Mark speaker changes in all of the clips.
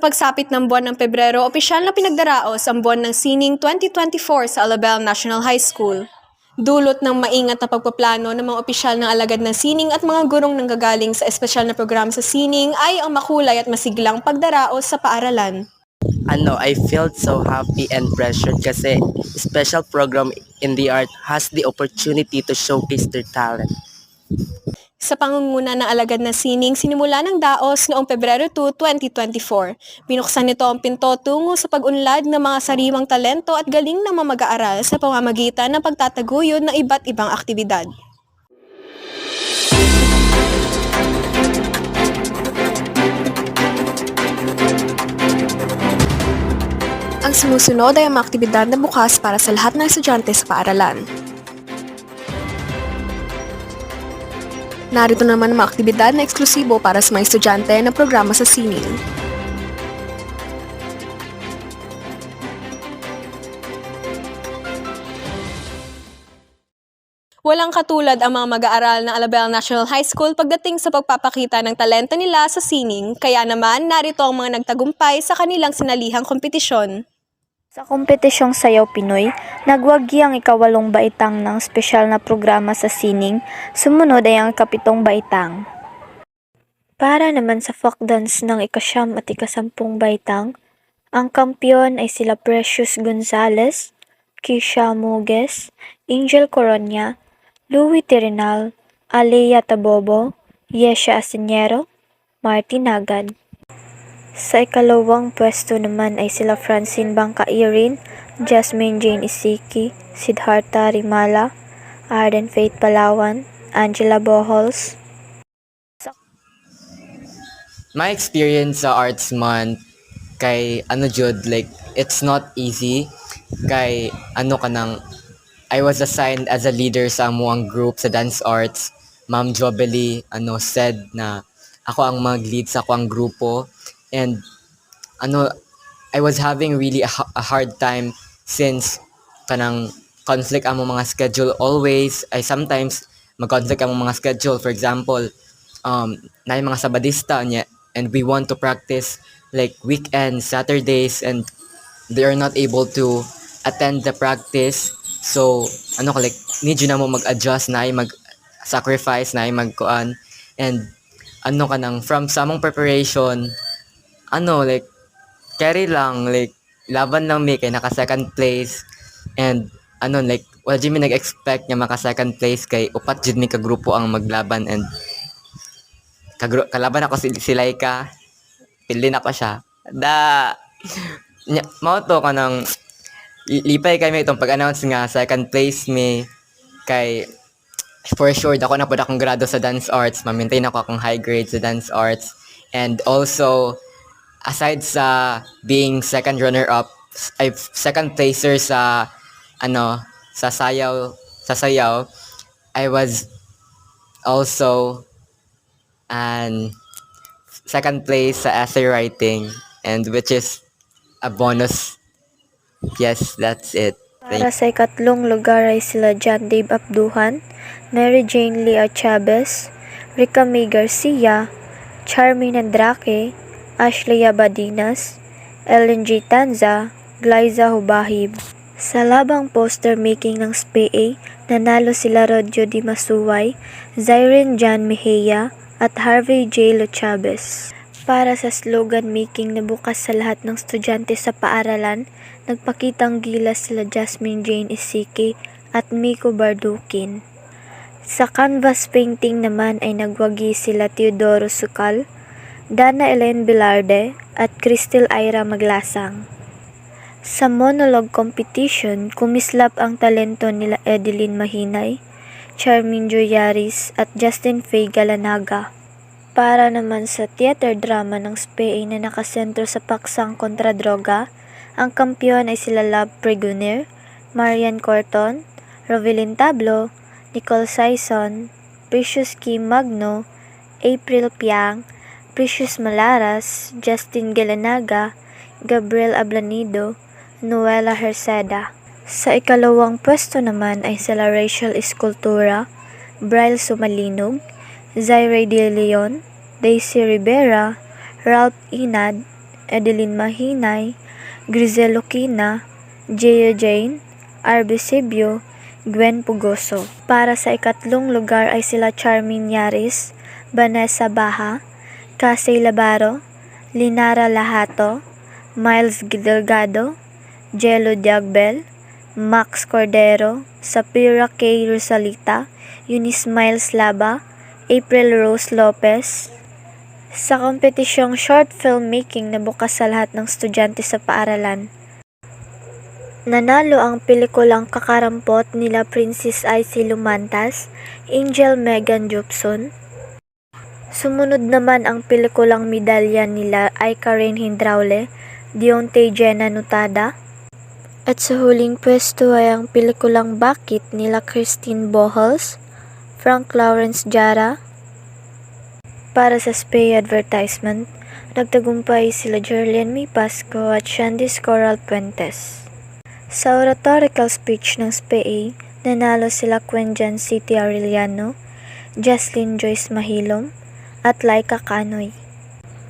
Speaker 1: Sa pagsapit ng buwan ng Pebrero, opisyal na pinagdaraos ang buwan ng Sining 2024 sa Alabel National High School. Dulot ng maingat na pagpaplano ng mga opisyal ng alagad ng Sining at mga gurong nanggagaling sa espesyal na program sa Sining ay ang makulay at masiglang pagdaraos sa paaralan.
Speaker 2: ano, I felt so happy and pressured kasi special program in the art has the opportunity to showcase their talent.
Speaker 1: Sa pangunguna ng alagad na sining, sinimula ng daos noong Pebrero 2, 2024. Binuksan nito ang pinto tungo sa pag-unlad ng mga sariwang talento at galing ng mga mag-aaral sa pamamagitan ng pagtataguyod ng iba't ibang aktibidad. Ang sumusunod ay ang mga aktibidad na bukas para sa lahat ng estudyante sa paaralan. Narito naman ang mga aktibidad na eksklusibo para sa mga estudyante ng programa sa sining. Walang katulad ang mga mag-aaral ng Alabel National High School pagdating sa pagpapakita ng talento nila sa sining, kaya naman narito ang mga nagtagumpay sa kanilang sinalihang kompetisyon.
Speaker 3: Sa kompetisyong Sayaw Pinoy, nagwagi ang ikawalong baitang ng espesyal na programa sa sining, sumunod ay ang ikapitong baitang. Para naman sa folk dance ng ikasyam at ikasampung baitang, ang kampiyon ay sila Precious Gonzales, Kisha Muges, Angel Coronia, Louis Tirinal, Alea Tabobo, Yesha Asinero, Martin Agad. Sa ikalawang pwesto naman ay sila Francine Bangkairin, Jasmine Jane Isiki, Siddhartha Rimala, Arden Faith Palawan, Angela Bohols,
Speaker 2: My experience sa Arts Month kay ano jud like it's not easy. Kay ano ka nang I was assigned as a leader sa amuang group sa dance arts. Ma'am Jobely ano said na ako ang mag-lead sa akong grupo and ano I was having really a, a hard time since kanang conflict ang mga schedule always. I sometimes mag-conflict ang mga schedule. For example um na yung mga sabadista niya and we want to practice like weekends Saturdays and they are not able to attend the practice. So ano ka like need you na mo mag-adjust na mag sacrifice na magkuan. And ano ka nang from samong preparation ano like carry lang like laban lang mi kay naka second place. And ano like wala mi nag-expect nga maka second place kay upat jud mi ka grupo ang maglaban. And kagru- kalaban ako si, si Laika. Pili na pa siya. Da nya, mao to ka nang li- lipay kami itong pag-announce nga second place mi kay for sure dako na pud akong grado sa dance arts. Ma-maintain ako akong high grade sa dance arts. And also aside sa being second runner up ay second placer sa ano sa sayaw sa sayaw I was also and second place sa essay writing and which is a bonus. Yes that's it. Thank
Speaker 3: Para sa ikatlong lugar ay sila John Dave Abduhan, Mary Jane Lea Chavez, Rica May Garcia, Charmy Nandrake, Ashley Abadinas, Ellen G. Tanza, Glyza Hubahib. Sa labang poster making ng SPA, nanalo sila Rodjo Di Masuway, Zyren John Mejia, at Harvey J. Lo Chavez. Para sa slogan making na bukas sa lahat ng estudyante sa paaralan, nagpakitang gilas sila Jasmine Jane Isiki at Miko Bardukin. Sa canvas painting naman ay nagwagi sila Teodoro Sukal, Dana Ellen Bilarde at Crystal Ira Maglasang. Sa monologue competition, kumislap ang talento nila Edeline Mahinay, Charmin Joyaris at Justin Faye Galanaga. Para naman sa theater drama ng SPA na nakasentro sa paksang kontra droga, ang kampiyon ay sila Love Pregunir, Marian Corton, Rovelyn Tablo, Nicole Saison, Precious Kim Magno, April Piang, Precious Malaras, Justin Galanaga, Gabriel Ablanido, Noela Herceda. Sa ikalawang pwesto naman ay sila Rachel Escultura, Bryl Sumalinog, Zaire De Leon, Daisy Rivera, Ralph Inad, Edeline Mahinay, Grizel Lucina, Jaya Jane, Arby Sibyo, Gwen Pugoso. Para sa ikatlong lugar ay sila Charmin Yaris, Vanessa Baha, Casey Labaro, Linara Lahato, Miles Delgado, Jello Diagbel, Max Cordero, Sapira K. Rosalita, Eunice Miles Laba, April Rose Lopez. Sa kompetisyong short filmmaking na bukas sa lahat ng estudyante sa paaralan. Nanalo ang pelikulang Kakarampot nila Princess Icy Lumantas, Angel Megan Jobson. Sumunod naman ang pelikulang medalya nila ay Karen Hindraule, Dionte Jenna Nutada. At sa huling pwesto ay ang pelikulang Bakit nila Christine Bohls, Frank Lawrence Jara. Para sa SPAY advertisement, nagtagumpay sila Jerlyn May Pasco at Shandy Coral Puentes. Sa oratorical speech ng SPA, nanalo sila Quenjan City Arellano, Jaslyn Joyce Mahilom, at Laika Kanoy.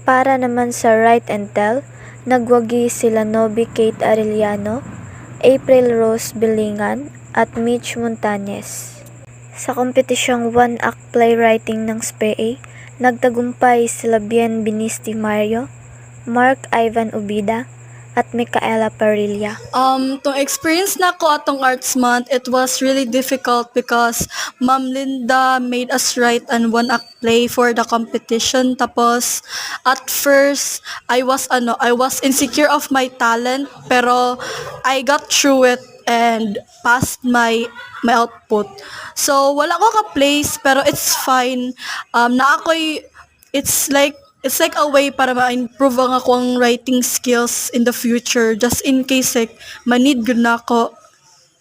Speaker 3: Para naman sa Write and Tell, nagwagi sila Nobi Kate Arellano, April Rose Bilingan, at Mitch Montañez. Sa kompetisyong one-act playwriting ng SPA, nagtagumpay sila Bien Binisti Mario, Mark Ivan Ubida, at Micaela Parilla.
Speaker 4: Um, tong experience na ko atong Arts Month, it was really difficult because Ma'am Linda made us write an one act play for the competition. Tapos, at first, I was, ano, I was insecure of my talent, pero I got through it and passed my my output. So, wala ko ka-place, pero it's fine. Um, na ako'y, it's like, it's like a way para ma-improve ang akong writing skills in the future just in case like manid good na ako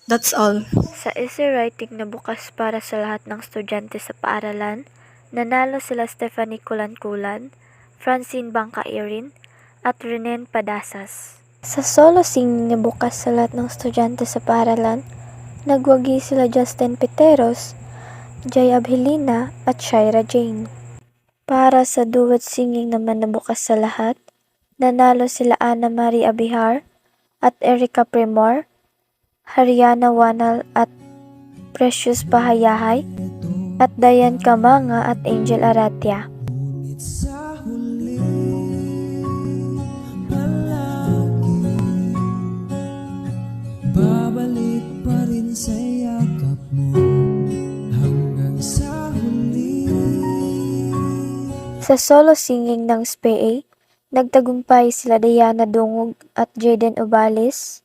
Speaker 4: that's all
Speaker 3: Sa essay writing na bukas para sa lahat ng estudyante sa paaralan, nanalo sila Stephanie Kulan-Kulan, Francine Bangkairin, at Renen Padasas. Sa solo singing na bukas sa lahat ng estudyante sa paaralan, nagwagi sila Justin Piteros, Jay Abhelina, at Shaira Jane. Para sa duet singing naman na bukas sa lahat, nanalo sila Ana Marie Abihar at Erica Primor, Haryana Wanal at Precious Bahayahay, at Dayan Kamanga at Angel Aratia.
Speaker 5: babalik pa rin sa yakap mo
Speaker 3: Sa solo singing ng SPA, nagtagumpay sila Diana Dungog at Jaden Ubalis.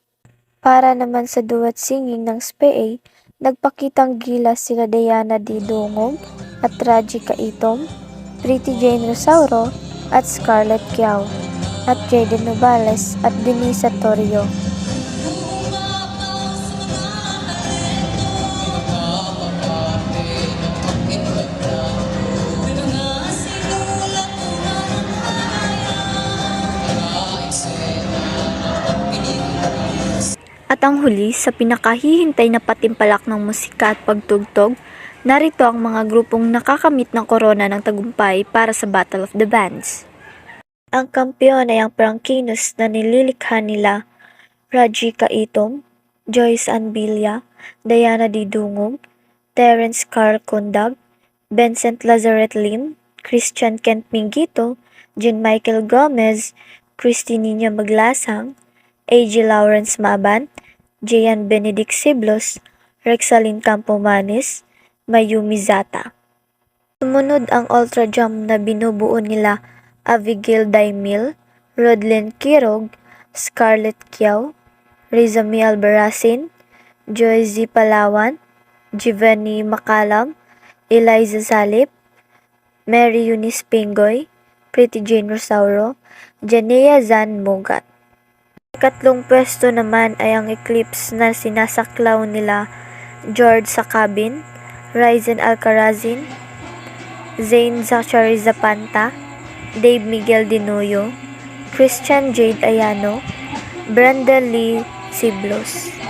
Speaker 3: Para naman sa duet singing ng SPA, nagpakitang gilas sila Diana D. Dungog at Raji Kaitom, Pretty Jane Rosauro at Scarlett Kiao, at Jaden Ubales at Denisa Torrio. At ang huli, sa pinakahihintay na patimpalak ng musika at pagtugtog, narito ang mga grupong nakakamit ng korona ng tagumpay para sa Battle of the Bands. Ang kampiyon ay ang Prankinos na nililikha nila Raji Kaitom, Joyce Anbilia, Diana D. Dungog, Terence Carl Condag, Vincent Lazaret Lim, Christian Kent Mingito, Jean Michael Gomez, Christinina Maglasang, A.G. Lawrence Maban, Jayan Benedict Siblos, Rexalyn Campomanes, Mayumi Zata. Sumunod ang Ultra Jump na binubuo nila Abigail Daimil, Rodlin Kirog, Scarlett Kiao, Rizami Albarasin, Joy Z. Palawan, Giovanni Makalam, Eliza Salip, Mary Eunice Pingoy, Pretty Jane Rosauro, Janea Zan Mogat. Ikatlong pwesto naman ay ang Eclipse na sinasaklaw nila George Sakabin, Ryzen Alcarazin, Zane Zachary Zapanta, Dave Miguel Dinoyo, Christian Jade Ayano, Brenda Lee Siblos.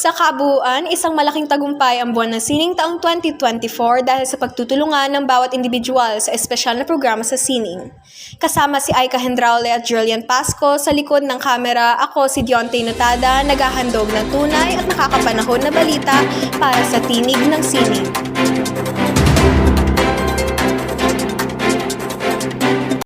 Speaker 1: Sa kabuuan, isang malaking tagumpay ang buwan ng sining taong 2024 dahil sa pagtutulungan ng bawat individual sa espesyal na programa sa sining. Kasama si Aika Hendraule at Julian Pasco sa likod ng kamera, ako si Dionte Notada, naghahandog ng tunay at nakakapanahon na balita para sa tinig ng sining.